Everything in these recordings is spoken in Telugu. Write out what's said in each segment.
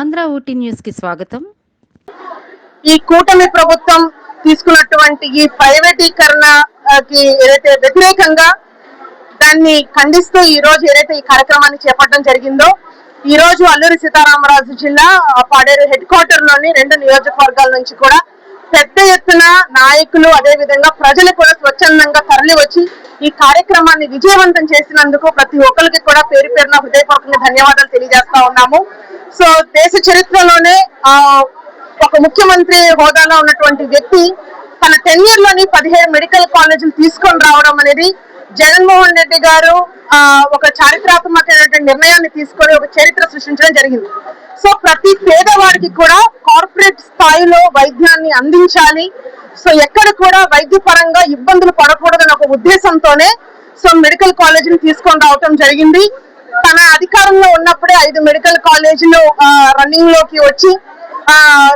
ఆంధ్ర ఊటీ న్యూస్కి స్వాగతం. ఈ కూటమి ప్రభుత్వం తీసుకున్నటువంటి ఈ ప్రైవేటీకరణ కి ఏదైతే వ్యతిరేకంగా దాన్ని ఖండిస్తూ ఈ రోజు ఏదైతే ఈ కార్యక్రమాన్ని చేపట్టడం జరిగిందో ఈ రోజు అల్లూరి సీతారామరాజు జిల్లా పాడేరు హెడ్ క్వార్టర్లోని రెండు నియోజకవర్గాల నుంచి కూడా పెద్ద ఎత్తున నాయకులు అదే విధంగా ప్రజలు కూడా స్వచ్ఛందంగా తరలి వచ్చి ఈ కార్యక్రమాన్ని విజయవంతం చేసినందుకు ప్రతి ఒక్కరికి కూడా పేరు పేరున హృదయపూర్వకంగా ధన్యవాదాలు తెలియజేస్తా ఉన్నాము. సో దేశ చరిత్రలోనే ఆ ఒక ముఖ్యమంత్రి హోదాలో ఉన్నటువంటి వ్యక్తి తన టెన్యూర్లోని పదిహేడు మెడికల్ కాలేజీలు తీసుకొని రావడం అనేది జగన్మోహన్ రెడ్డి గారు ఆ ఒక చారిత్రాత్మకమైనటువంటి నిర్ణయాన్ని తీసుకొని ఒక చరిత్ర సృష్టించడం జరిగింది. సో ప్రతి పేదవాడికి కూడా కార్పొరేట్ స్థాయిలో వైద్యాన్ని అందించాలి. సో ఎక్కడ కూడా వైద్య పరంగా ఇబ్బందులు పడకూడదని ఒక ఉద్దేశంతోనే సో మెడికల్ కాలేజీని తీసుకొని రావటం జరిగింది. తన అధికారంలో ఉన్నప్పుడే ఐదు మెడికల్ కాలేజీలు రన్నింగ్లోకి వచ్చి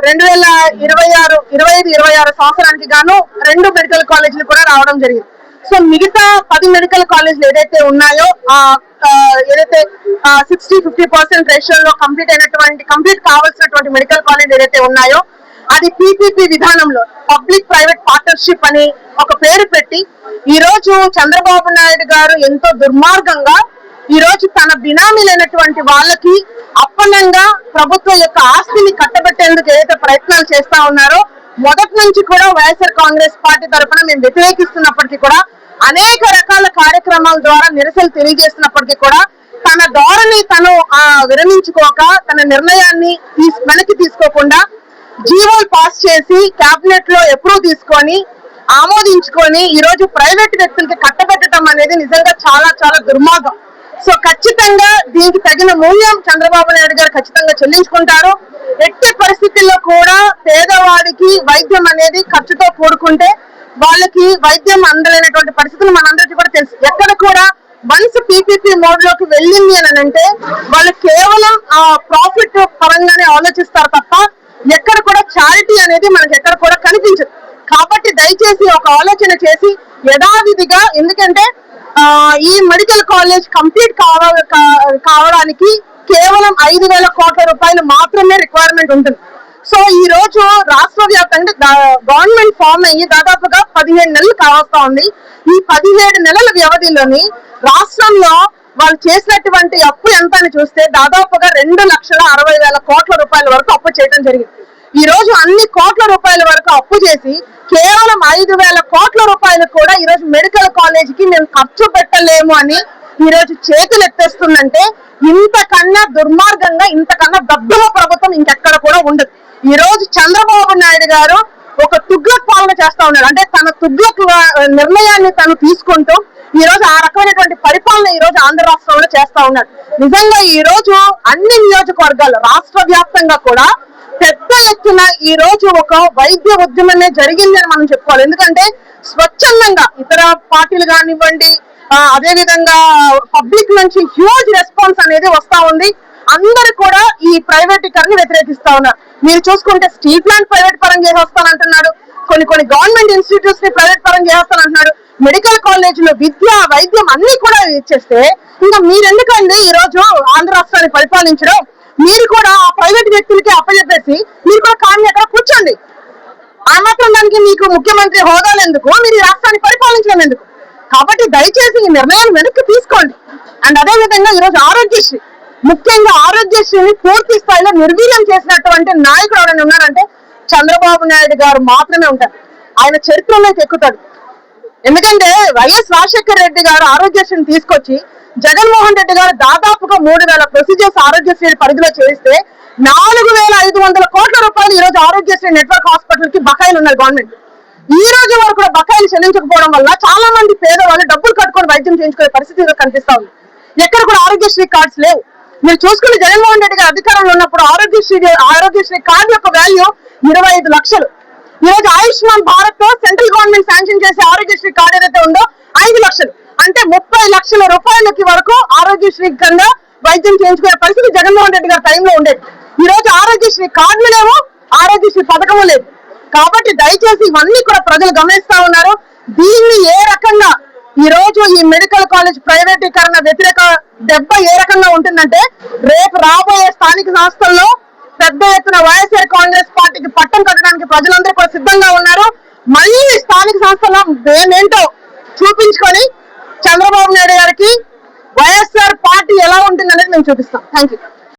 రెండు వేల ఇరవై ఆరు ఇరవై ఐదు ఇరవై ఆరు సంవత్సరానికి గాను రెండు మెడికల్ కాలేజీలు కూడా రావడం జరిగింది. సో మిగతా పది మెడికల్ కాలేజీలు ఏదైతే ఉన్నాయో ఆ ఏదైతే సిక్స్టీ ఫిఫ్టీ పర్సెంట్ రేషియోలో కంప్లీట్ అయినటువంటి కంప్లీట్ కావాల్సినటువంటి మెడికల్ కాలేజ్ ఏదైతే ఉన్నాయో అది పీపీపీ విధానంలో పబ్లిక్ ప్రైవేట్ పార్ట్నర్షిప్ అని ఒక పేరు పెట్టి ఈ రోజు చంద్రబాబు నాయుడు గారు ఎంతో దుర్మార్గంగా ఈ రోజు తన బినామీలైనటువంటి వాళ్ళకి అప్పనంగా ప్రభుత్వం యొక్క ఆస్తిని కట్టబెట్టేందుకు ఏదైతే ప్రయత్నాలు చేస్తా ఉన్నారో మొదటి నుంచి కూడా వైఎస్ఆర్ కాంగ్రెస్ పార్టీ తరఫున మేము వ్యతిరేకిస్తున్నప్పటికీ కూడా అనేక రకాల కార్యక్రమాల ద్వారా నిరసనలు తెలియజేస్తున్నప్పటికీ కూడా తన ధోరణి తను ఆ విరమించుకోక తన నిర్ణయాన్ని వెనక్కి తీసుకోకుండా జీవోలు పాస్ చేసి కేబినెట్లో అప్రూవ్ తీసుకొని ఆమోదించుకొని ఈ రోజు ప్రైవేట్ వ్యక్తులకి కట్టబెట్టడం అనేది నిజంగా చాలా చాలా దుర్మార్గం. సో ఖచ్చితంగా దీనికి తగిన మూల్యం చంద్రబాబు నాయుడు గారు ఖచ్చితంగా చెల్లించుకుంటారు. ఎట్టి పరిస్థితుల్లో కూడా పేదవాడికి వైద్యం అనేది ఖర్చుతో కూడుకుంటే వాళ్ళకి వైద్యం అందలేనటువంటి పరిస్థితులు మనందరికీ కూడా తెలుసు. ఎక్కడ కూడా వన్స్ పీపీపీ మోడ్లోకి వెళ్ళింది అని అంటే వాళ్ళు కేవలం ఆ ప్రాఫిట్ పరంగానే ఆలోచిస్తారు తప్ప ఎక్కడ కూడా చారిటీ అనేది మనకి ఎక్కడ కూడా కనిపించదు. కాబట్టి దయచేసి ఒక ఆలోచన చేసి యథావిధిగా ఎందుకంటే ఈ మెడికల్ కాలేజ్ కంప్లీట్ కావ- కా- కావడానికి కేవలం ఐదు వేల కోట్ల రూపాయలు మాత్రమే రిక్వైర్మెంట్ ఉంటుంది. సో ఈ రోజు రాష్ట్ర వ్యాప్తంగా గవర్నమెంట్ ఫామ్ అయ్యి దాదాపుగా పదిహేడు నెలలు కావస్తా ఉంది. ఈ పదిహేడు నెలల వ్యవధిలోని రాష్ట్రంలో వాళ్ళు చేసినటువంటి అప్పు ఎంత అని చూస్తే దాదాపుగా రెండు లక్షల అరవై వేల కోట్ల రూపాయల వరకు అప్పు చేయడం జరిగింది. ఈ రోజు అన్ని కోట్ల రూపాయల వరకు అప్పు చేసి కేవలం ఐదు వేల కోట్ల రూపాయలు కూడా ఈ రోజు మెడికల్ కాలేజ్కి మేము ఖర్చు పెట్టలేము అని ఈ రోజు చేతులు ఎత్తేస్తుందంటే ఇంతకన్నా దుర్మార్గంగా ఇంతకన్నా దద్దమ ప్రభుత్వం ఇంకెక్కడ కూడా ఉండదు. ఈ రోజు చంద్రబాబు నాయుడు గారు ఒక తుగ్లక్ పాలన చేస్తా ఉన్నారు. అంటే తన తుగ్లక్ నిర్ణయాన్ని తను తీసుకుంటూ ఈ రోజు ఆ రకమైనటువంటి పరిపాలన ఈ రోజు ఆంధ్ర రాష్ట్రంలో చేస్తా ఉన్నారు. నిజంగా ఈ రోజు అన్ని నియోజకవర్గాలు రాష్ట్ర వ్యాప్తంగా కూడా ఎత్తున ఈ రోజు ఒక వైద్య ఉద్యమమే జరిగింది అని మనం చెప్పుకోవాలి. ఎందుకంటే స్వచ్ఛందంగా ఇతర పార్టీలు కానివ్వండి అదే విధంగా పబ్లిక్ నుంచి హ్యూజ్ రెస్పాన్స్ అనేది వస్తా ఉంది. అందరు కూడా ఈ ప్రైవేటీకరణ వ్యతిరేకిస్తా ఉన్నారు. మీరు చూసుకుంటే స్టీల్ ప్లాంట్ ప్రైవేట్ పరం చేసేస్తానంటున్నాడు. కొన్ని కొన్ని గవర్నమెంట్ ఇన్స్టిట్యూట్స్ని ప్రైవేట్ పరం చేస్తానంటున్నాడు మెడికల్ కాలేజీలో విద్య వైద్యం అన్ని కూడా ఇచ్చేస్తే ఇంకా మీరెందుకండి ఈ రోజు ఆంధ్ర రాష్ట్రాన్ని పరిపాలించడం? మీరు కూడా ఆ ప్రైవేట్ వ్యక్తులకి అప్పచెప్పేసి మీరు కూడా కానీ అక్కడ కూర్చోండి. ఆ మాత్రం దానికి మీకు ముఖ్యమంత్రి హోదాలు ఎందుకు? మీరు ఈ రాష్ట్రాన్ని పరిపాలించడం ఎందుకు? కాబట్టి దయచేసి ఈ నిర్ణయాన్ని వెనక్కి తీసుకోండి. అండ్ అదే విధంగా ఈరోజు ఆరోగ్యశ్రీ ముఖ్యంగా ఆరోగ్యశ్రీని పూర్తి స్థాయిలో నిర్వీర్యం చేసినటువంటి నాయకుడు ఎవరైనా ఉన్నారంటే చంద్రబాబు నాయుడు గారు మాత్రమే ఉంటారు. ఆయన చరిత్రలోకి ఎక్కుతాడు. ఎందుకంటే వైఎస్ రాజశేఖర రెడ్డి గారు ఆరోగ్యశ్రీని తీసుకొచ్చి జగన్మోహన్ రెడ్డి గారు దాదాపుగా మూడు వేల ప్రొసీజర్స్ ఆరోగ్యశ్రీ పరిధిలో చేస్తే నాలుగు వేల ఐదు వందల కోట్ల రూపాయలు ఈ రోజు ఆరోగ్యశ్రీ నెట్వర్క్ హాస్పిటల్కి బకాయిలు ఉన్నాయి గవర్నమెంట్. ఈ రోజు వరకు కూడా బకాయిలు చెల్లించకపోవడం వల్ల చాలా మంది పేదవాళ్ళు డబ్బులు కట్టుకొని వైద్యం చేయించుకునే పరిస్థితి కనిపిస్తా ఉంది. ఎక్కడ కూడా ఆరోగ్యశ్రీ కార్డ్స్ లేవు. మీరు చూసుకుని జగన్మోహన్ రెడ్డి గారు అధికారంలో ఉన్నప్పుడు ఆరోగ్యశ్రీ ఆరోగ్యశ్రీ కార్డు యొక్క వాల్యూ ఇరవై ఐదు లక్షలు. ఈ రోజు Ayushman Bharat central government sanction చేసే ఆరోగ్యశ్రీ కార్డు ఏదైతే ఉందో ఐదు లక్షలు. అంటే ముప్పై లక్షల రూపాయలకి వరకు ఆరోగ్యశ్రీ కింద వైద్యం చేయించుకునే పరిస్థితి జగన్మోహన్ రెడ్డి గారి టైంలో ఉండేది. ఈ రోజు ఆరోగ్యశ్రీ కార్డులు లేవు ఆరోగ్యశ్రీ పథకము లేదు. కాబట్టి దయచేసి ఇవన్నీ కూడా ప్రజలు గమనిస్తా ఉన్నారు. దీన్ని ఏ రకంగా ఈ రోజు ఈ మెడికల్ కాలేజ్ ప్రైవేటీకరణ వ్యతిరేక దెబ్బ ఏ రకంగా ఉంటుందంటే రేపు రాబోయే స్థానిక సంస్థల్లో పెద్ద ఎత్తున వైఎస్ఆర్ కాంగ్రెస్ పార్టీకి పట్టం కట్టడానికి ప్రజలందరూ కూడా సిద్ధంగా ఉన్నారు. మళ్ళీ స్థానిక సంస్థల్లో మేమేంటో చూపించుకొని చంద్రబాబు నాయుడు గారికి వైఎస్ఆర్ పార్టీ ఎలా ఉంటుంది అనేది మేము చూపిస్తాం. Thank you